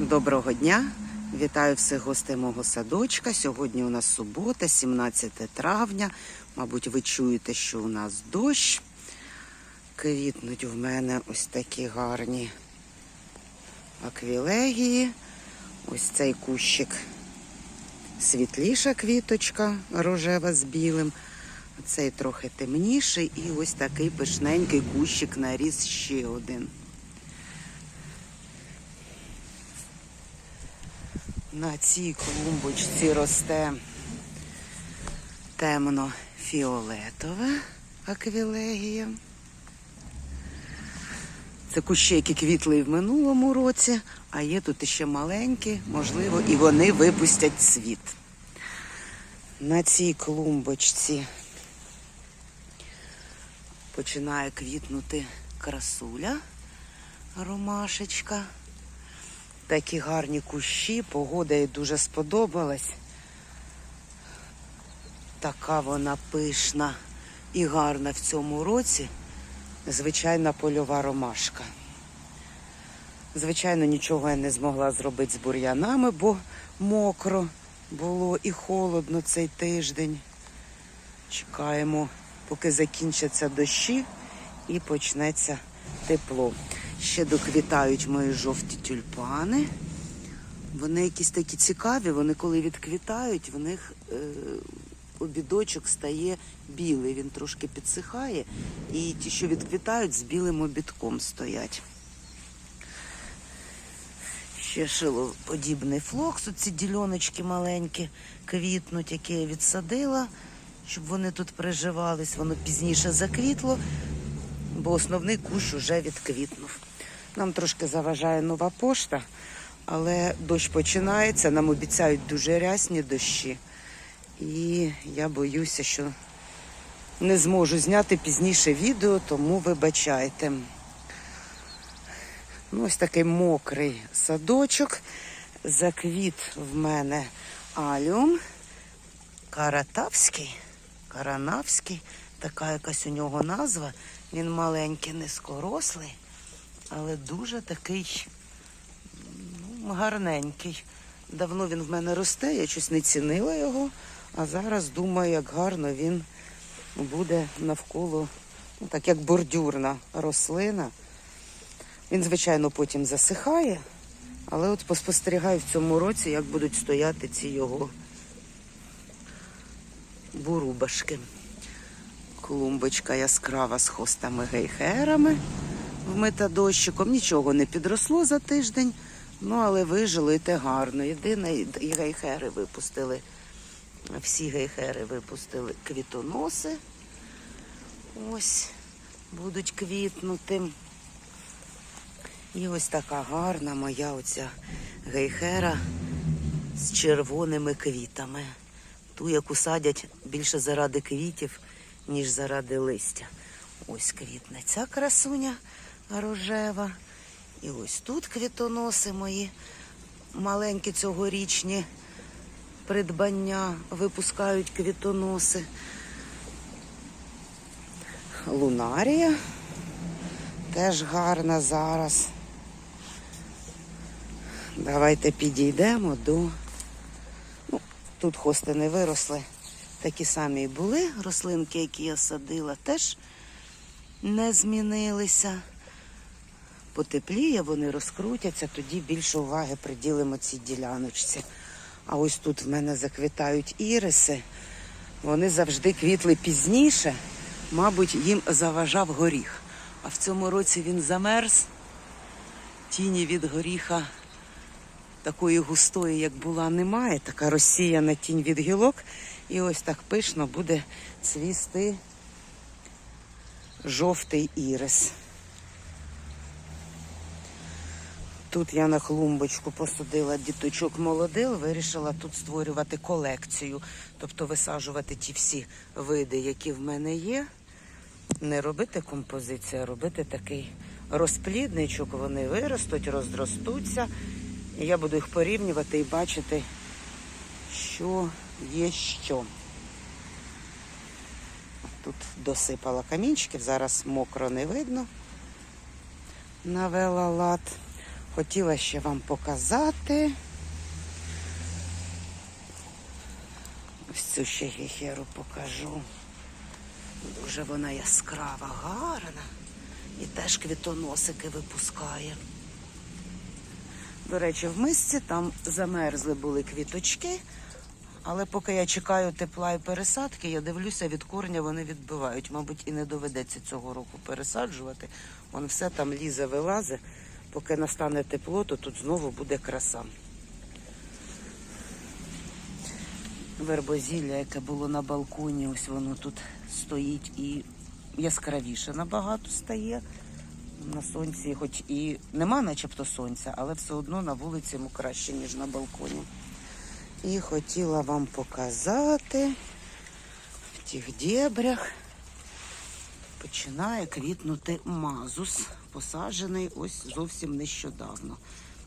Доброго дня! Вітаю всіх гостей мого садочка. Сьогодні у нас субота, 17 травня. Мабуть, ви чуєте, що у нас дощ. Квітнуть в мене ось такі гарні аквілегії. Ось цей кущик світліша квіточка, рожева з білим. Цей трохи темніший, і ось такий пишненький кущик наріс ще один. На цій клумбочці росте темно-фіолетове аквілегія. Це кущі, які квітли в минулому році, а є тут іще маленькі, можливо, і вони випустять цвіт. На цій клумбочці починає квітнути красуля, ромашечка. Такі гарні кущі, погода їй дуже сподобалась. Така вона пишна і гарна в цьому році. Звичайна польова ромашка. Звичайно, нічого я не змогла зробити з бур'янами, бо мокро було і холодно цей тиждень. Чекаємо, поки закінчаться дощі і почнеться тепло. Ще доквітають мої жовті тюльпани. Вони якісь такі цікаві, вони коли відквітають, в них е, обідочок стає білий, він трошки підсихає, і ті, що відквітають, з білим обідком стоять. Ще шилоподібний флокс, ці діляночки маленькі квітнуть, які я відсадила, щоб вони тут приживались. Воно пізніше заквітло, бо основний кущ уже відквітнув. Нам трошки заважає нова пошта, але дощ починається, нам обіцяють дуже рясні дощі. І я боюся, що не зможу зняти пізніше відео, тому вибачайте. Ну, ось такий мокрий садочок. Заквіт в мене аліум. Каратавський, Каранавський, така якась у нього назва. Він маленький, низькорослий, але дуже такий ну, гарненький. Давно він в мене росте, я щось не цінила його, а зараз думаю, як гарно він буде навколо, ну так як бордюрна рослина. Він, звичайно, потім засихає, але от поспостерігаю в цьому році, як будуть стояти ці його бурубашки. Клумбочка яскрава з хостами гейхерами вмита дощиком. Нічого не підросло за тиждень, ну але вижило і те гарно. Єдине, і гейхери випустили. Всі гейхери випустили квітоноси. Ось будуть квітнути. І ось така гарна моя оця гейхера з червоними квітами. Ту, яку садять більше заради квітів, ніж заради листя. Ось квітне ця красуня рожева. І ось тут квітоноси мої маленькі цьогорічні придбання випускають квітоноси. Лунарія теж гарна зараз. Давайте підійдемо до. Ну, тут хости не виросли. Такі самі і були. Рослинки, які я садила, теж не змінилися. Потепліє, вони розкрутяться, тоді більше уваги приділимо цій діляночці. А ось тут в мене заквітають іриси. Вони завжди квітли пізніше. Мабуть, їм заважав горіх. А в цьому році він замерз. Тіні від горіха такої густої, як була, немає. Така розсіяна тінь від гілок. І ось так пишно буде цвісти жовтий ірис. Тут я на клумбочку посадила діточок молодил, вирішила тут створювати колекцію, тобто висаджувати ті всі види, які в мене є. Не робити композицію, а робити такий розплідничок. Вони виростуть, розростуться. І я буду їх порівнювати і бачити, що є що. Тут досипала камінчиків, зараз мокро не видно. Навела лад. Хотіла ще вам показати. Ось цю ще гехеру покажу. Дуже вона яскрава, гарна. І теж квітоносики випускає. До речі, в мисці там замерзли були квіточки, але поки я чекаю тепла і пересадки, я дивлюся, від корня вони відбивають. Мабуть, і не доведеться цього року пересаджувати. Вон все там лізе, вилазе. Поки настане тепло, то тут знову буде краса. Вербозілля, яке було на балконі, ось воно тут стоїть і яскравіше набагато стає. На сонці, хоч і нема начебто сонця, але все одно на вулиці йому краще, ніж на балконі. І хотіла вам показати в тих дєбрях починає квітнути мазус, посаджений ось зовсім нещодавно.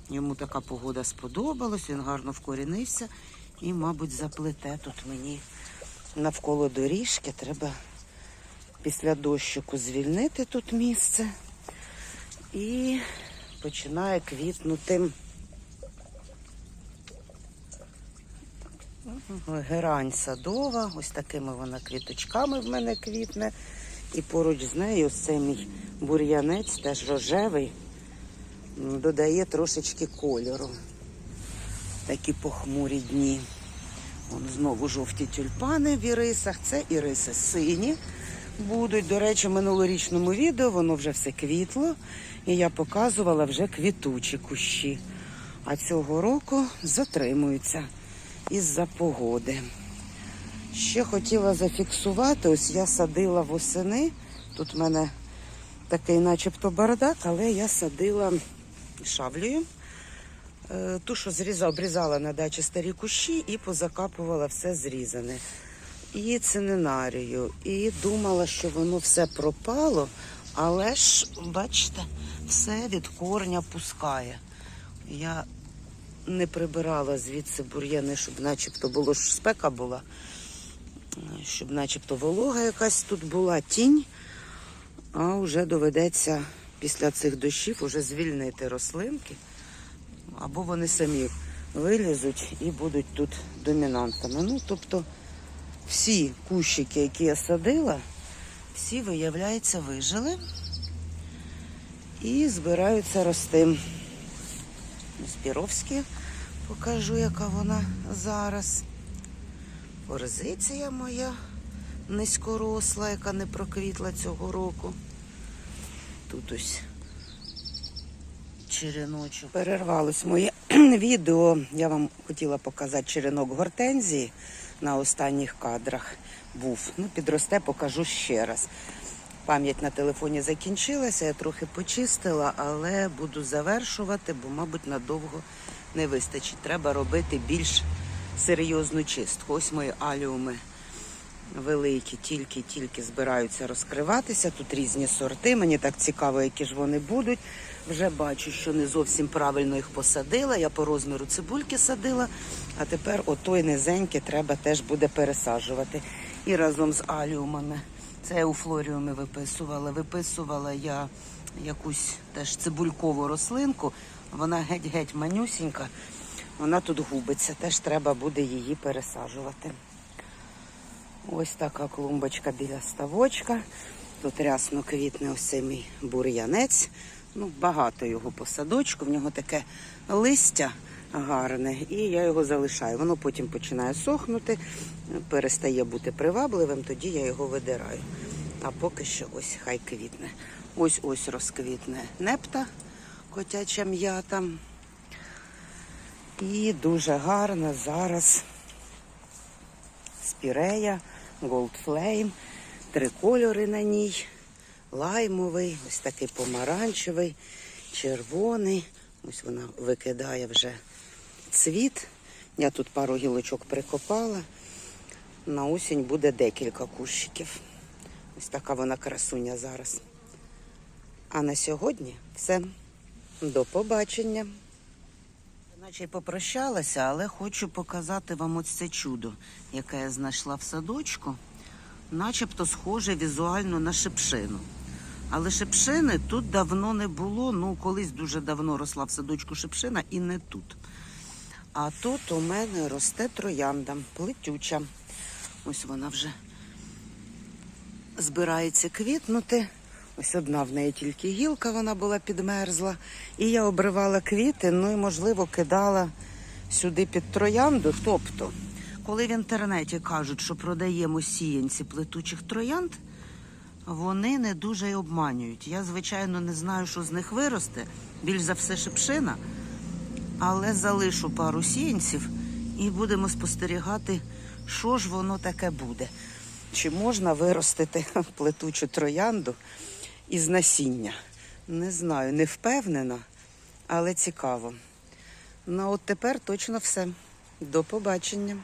Йому така погода сподобалась, він гарно вкорінився і, мабуть, заплете тут мені навколо доріжки. Треба після дощику звільнити тут місце. І починає квітнути герань садова. Ось такими вона квіточками в мене квітне. І поруч з нею цей мій бур'янець, теж рожевий, додає трошечки кольору. Такі похмурі дні. Вон знову жовті тюльпани в ірисах. Це іриси сині будуть. До речі, в минулорічному відео воно вже все квітло. І я показувала вже квітучі кущі. А цього року затримуються із-за погоди. Ще хотіла зафіксувати, ось я садила восени. Тут в мене такий начебто бардак, але я садила шавлею. Е, Ту, що зрізала, обрізала на дачі старі кущі і позакапувала все зрізане. І цининарію. І думала, що воно все пропало, але ж, бачите, все від корня пускає. Я не прибирала звідси бур'яни, щоб начебто було ж спека була, щоб начебто волога якась тут була, тінь, а вже доведеться після цих дощів уже звільнити рослинки, або вони самі вилізуть і будуть тут домінантами. Ну, тобто всі кущики, які я садила, всі, виявляється, вижили і збираються рости. Спіровські покажу, яка вона зараз. Орзиція моя низькоросла, яка не проквітла цього року. Тут ось череночок. Перервалось моє відео. Я вам хотіла показати черенок гортензії на останніх кадрах був. Ну, підросте, покажу ще раз. Пам'ять на телефоні закінчилася, я трохи почистила, але буду завершувати, бо, мабуть, надовго не вистачить. Треба робити більш серйозну чистку. Ось мої аліуми великі, тільки-тільки збираються розкриватися. Тут різні сорти. Мені так цікаво, які ж вони будуть. Вже бачу, що не зовсім правильно їх посадила. Я по розміру цибульки садила, а тепер отой низенький треба теж буде пересаджувати. І разом з аліумами. Це я у флоріумі виписувала. Виписувала я якусь теж цибулькову рослинку. Вона геть-геть манюсінька. Вона тут губиться. Теж треба буде її пересаджувати. Ось така клумбочка біля ставочка. Тут рясно квітне ось мій бур'янець. Ну, багато його по садочку. В нього таке листя гарне, і я його залишаю. Воно потім починає сохнути, перестає бути привабливим, тоді я його видираю. А поки що ось хай квітне. Ось ось розквітне непта, котяча м'ята. І дуже гарна зараз спірея, Gold Flame, три кольори на ній. Лаймовий, ось такий помаранчевий, червоний. Ось вона викидає вже цвіт. Я тут пару гілочок прикопала. На осінь буде декілька кущиків. Ось така вона красуня зараз. А на сьогодні все. До побачення. Наче й попрощалася, але хочу показати вам ось це чудо, яке я знайшла в садочку. Начебто схоже візуально на шипшину. Але шипшини тут давно не було. Ну, колись дуже давно росла в садочку шипшина і не тут. А тут у мене росте троянда, плетюча. Ось вона вже збирається квітнути. Ось одна в неї тільки гілка, вона була підмерзла. І я обривала квіти, ну і, можливо, кидала сюди під троянду. Тобто, коли в інтернеті кажуть, що продаємо сіянці плетучих троянд, вони не дуже й обманюють. Я, звичайно, не знаю, що з них виросте. Більш за все шипшина. Але залишу пару сіянців і будемо спостерігати, що ж воно таке буде. Чи можна виростити плетучу троянду із насіння? Не знаю, не впевнена, але цікаво. Ну, от тепер точно все. До побачення.